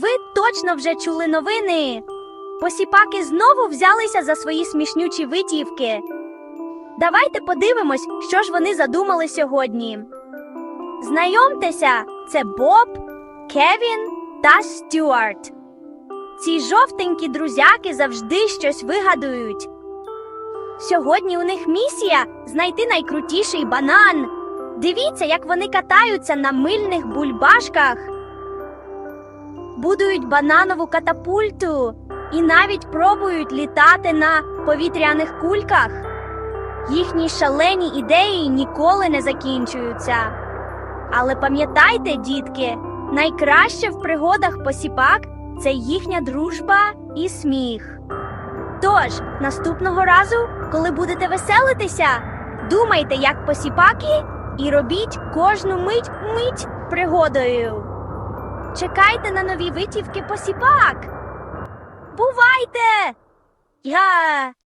Ви точно вже чули новини. Посіпаки знову взялися за свої смішнючі витівки. Давайте подивимось, що ж вони задумали сьогодні. Знайомтеся, це Боб, Кевін та Стюарт. Ці жовтенькі друзяки завжди щось вигадують. Сьогодні у них місія знайти найкрутіший банан. Дивіться, як вони катаються на мильних бульбашках, будують бананову катапульту і навіть пробують літати на повітряних кульках. Їхні шалені ідеї ніколи не закінчуються. Але пам'ятайте, дітки, найкраще в пригодах посіпак це їхня дружба і сміх. Тож, наступного разу, коли будете веселитися, думайте, як посіпаки, і робіть кожну мить мить пригодою. Чекайте на нові витівки посіпак. Бувайте! Я